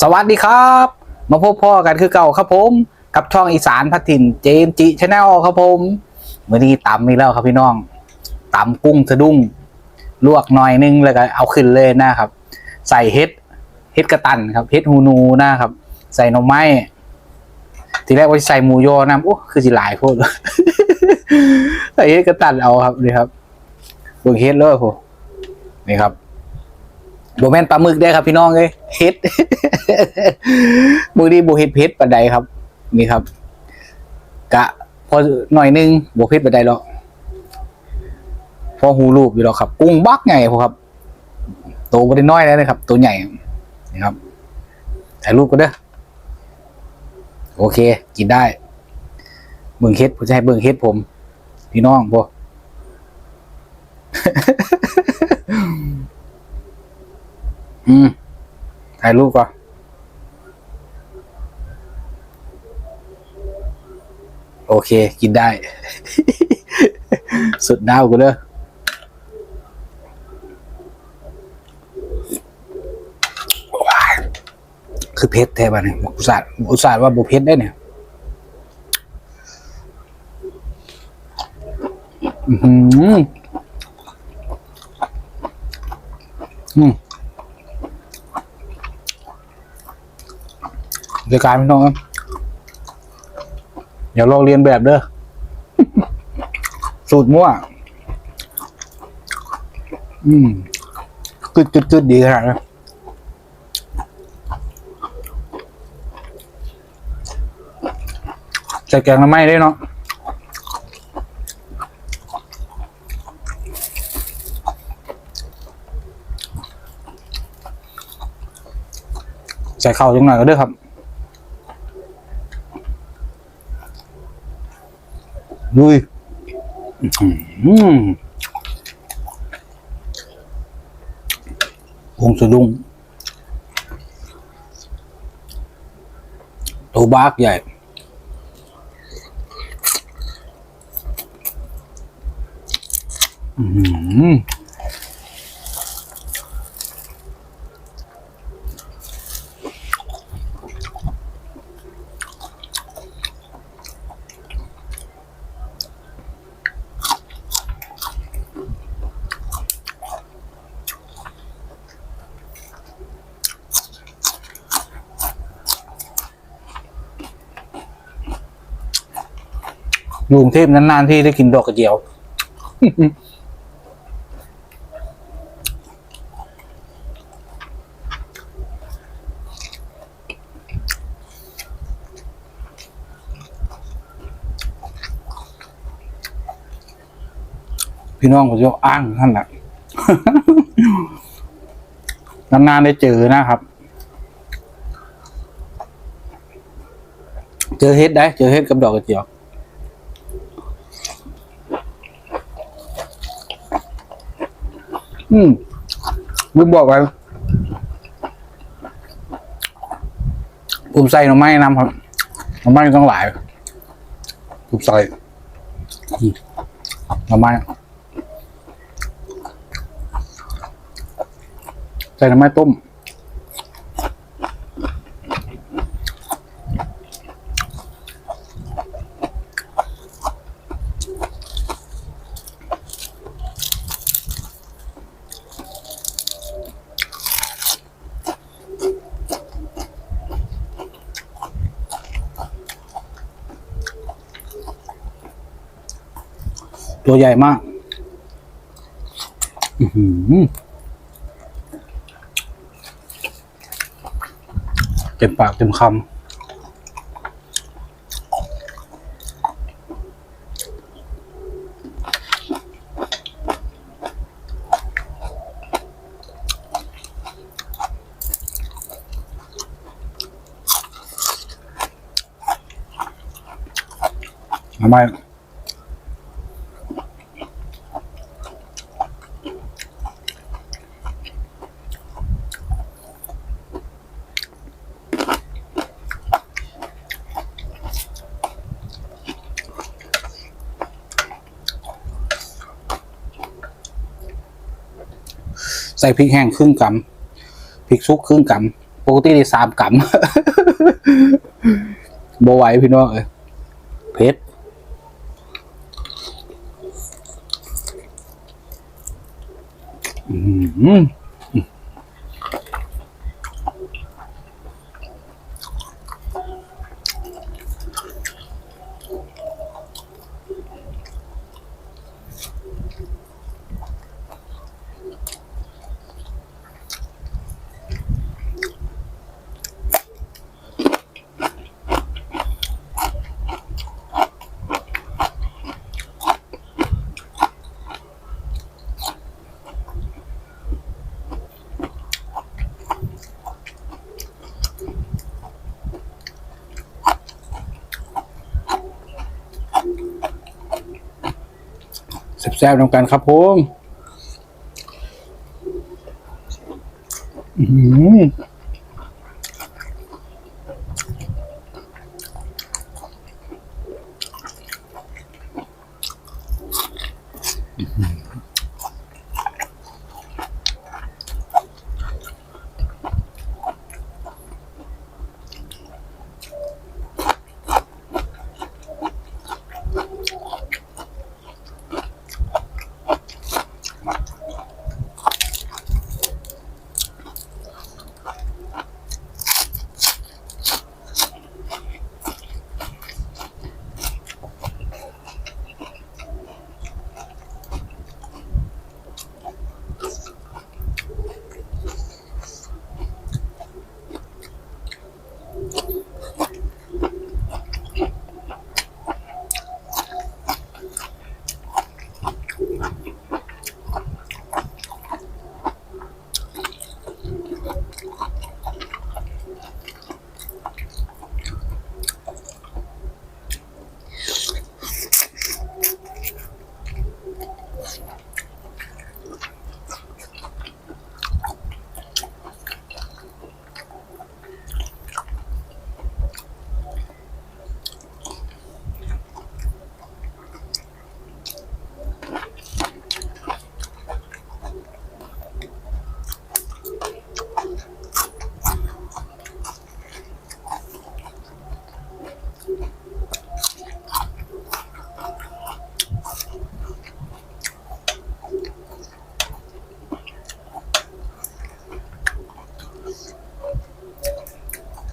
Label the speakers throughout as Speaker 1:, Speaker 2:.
Speaker 1: สวัสดีครับ มาพบพ่อกันคือเก่าครับผม กับช่องอีสานพัทินเจมจิชาแนลครับผมวันนี้ตำอีกแล้วครับพี่น้องตำกุ้งสะดุ้งลวกหน่อยนึงแล้วก็เอาขึ้นเลยนะครับ ใส่เฮ็ดเฮ็ดกระตันครับเฮ็ดฮูนูนะครับ ใส่หน่อไม้ทีแรกว่าใส่หมูยอนะโอ้คือสิหลายโพดใส่เฮ็ดกระตันเอาครับนี่ครับเบิ่งเฮ็ดเลยโหนี่ครับ บแมนปลาหมึกได้ครับพี่น้องเอ้ยเฮ็ดบูดีบูเฮ็ดเพชรปันใดครับ นี่ครับ กะ พอหน่อยนึงโบเพชรปันใดหรอกพอหูรูปอยู่หรอกครับ กุ้งบักใหญ่พอครับโตบ่ได้น้อยแล้วนะครับ ตัวใหญ่นี่ครับถ่ายรูปก็เด้อโอเค กินได้ เบิ่งเฮ็ดผมจะให้เบิ่งเฮ็ดผม พี่น้องบ่อื ม ถ่ายรูปก่อนโอเค กินได้ สุดดาวกูเลยว้ายคือเพชรแท้บ้าเนี่ยอุตส่าห์อุตส่าห์ว่าบุเพชรได้เนี่ยอือหืออืม รายการพี่น้องครับอย่าลอกเรียนแบบเด้อสูตรมั่ว อืมกึดกึดกึดดีขนาดนั้นใส่แกงน้ำไม้ได้เนาะใส่ข้าวจังหน่อยก็ได้ครับ ลุยอืมวงสะดุ้งตัวบากใหญ่อืม กรุงเทพนานๆที่ได้กินดอกกระเจียว พี่น้องผมจะอ้างท่านแหละนานๆได้เจอนะครับ เจอเฮ็ดได้ เจอเฮ็ดกับดอกกระเจียว อืมมึงบอกไว้ผมใส่หน่อไม้น้ำครับหน่อไม้ต้องหลายผมใส่หน่อไม้ใส่หน่อไม้ต้ม ตัวใหญ่มาก อืเต็มปากเต็มคำทำไม ใส่พริกแห้งครึ่งกำพริกซุกครึ่งกปกติได้สามกำบไหวพี่น้องเอ้ยเพชรอืม แซ่บๆน้ำกันครับผมอืม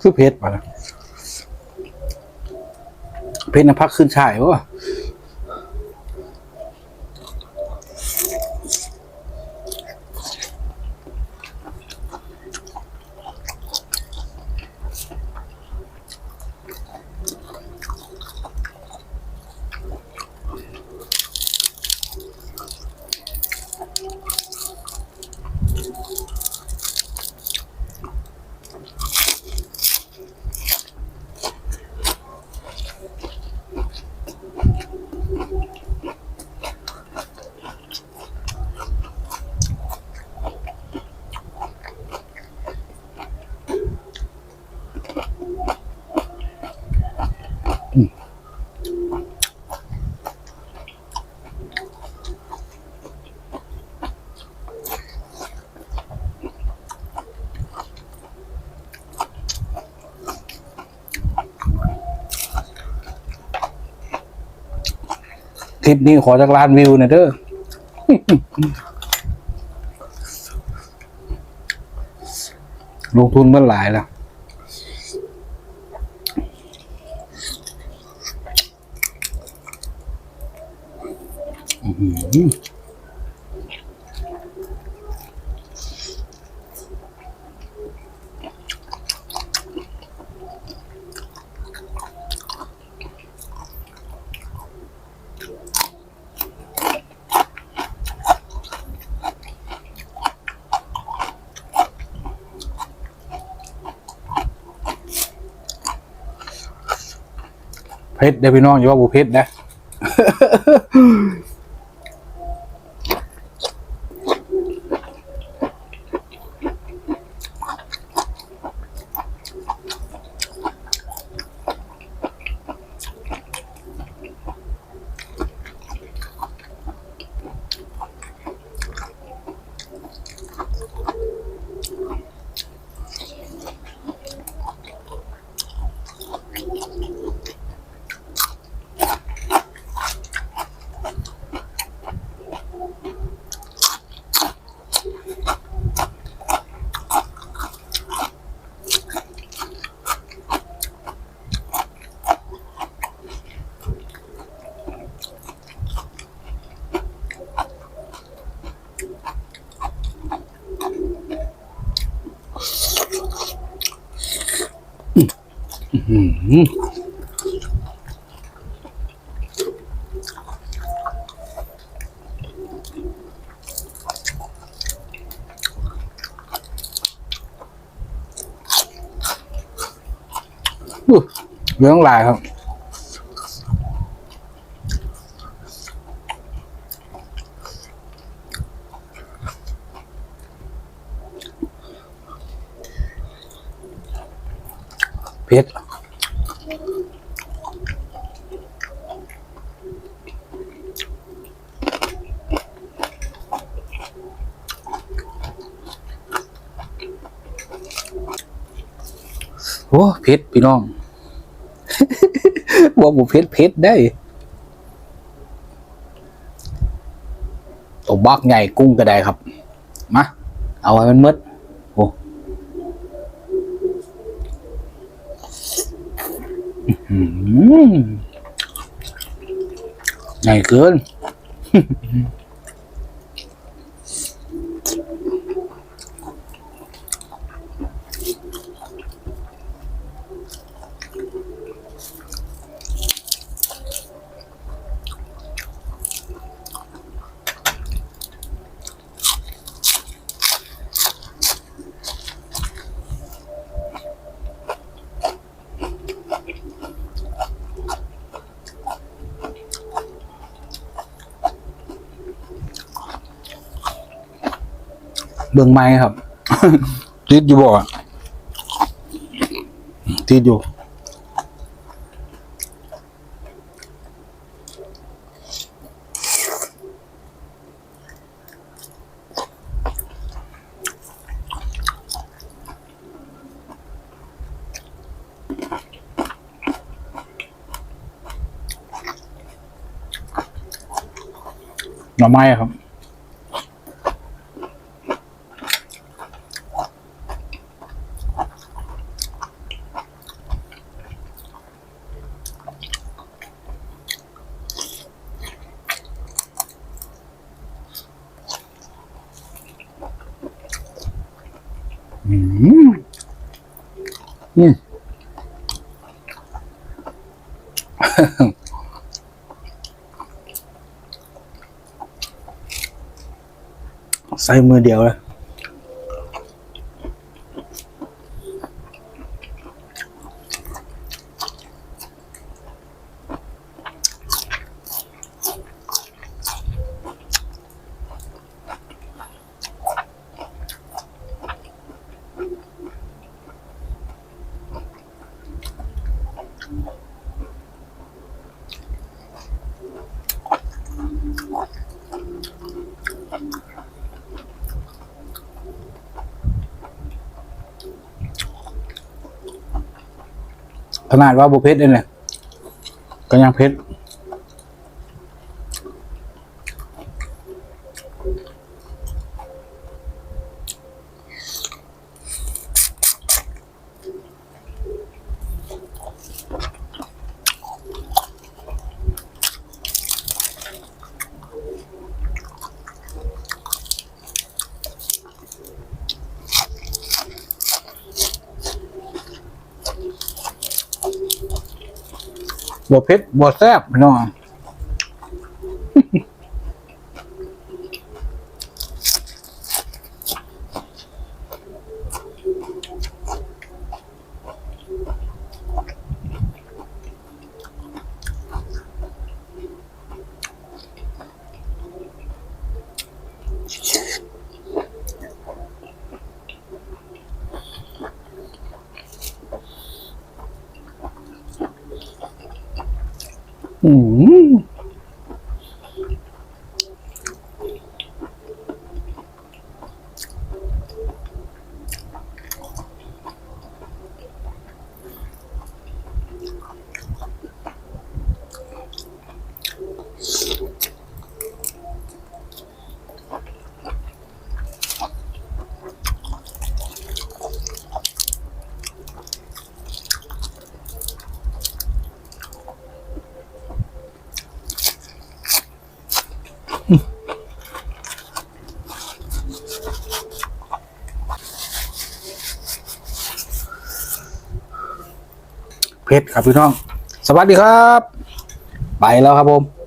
Speaker 1: คือเพชรป่ะนะเพชรน้ำพักขึ้นช่ายวะ ลิปนี้ขอจากล้านวิวนะเด้อลงทุนเมื่อหลายแล้วอืม เพชรเดี๋ยวพี่น้องอย่าว่าบูเพชรนะ ค อื้อหืออู้ เรื่องลายครับเผ็ดโอ้เผ็ดพี่น้อง บอกว่าเพชรเพชรได้ตัวบักใหญ่กุ้งก็ได้ครับ มา เอาไว้มันมืดโอ้ใหญ่เกิน เบื้องไม้ครับ ติดอยู่บ่อะติดอยู่หน่อไม้ครับ อืม อืมใส่มือเดียวเลย ขนาดว่าบุเพชรเนี่ยก็ยังเพชร บเผ็ดบ่แซ่บพี่น้อง Mm-hmm. อืมผ็ดครับพี่น้อง สวัสดีครับ ไปแล้วครับผม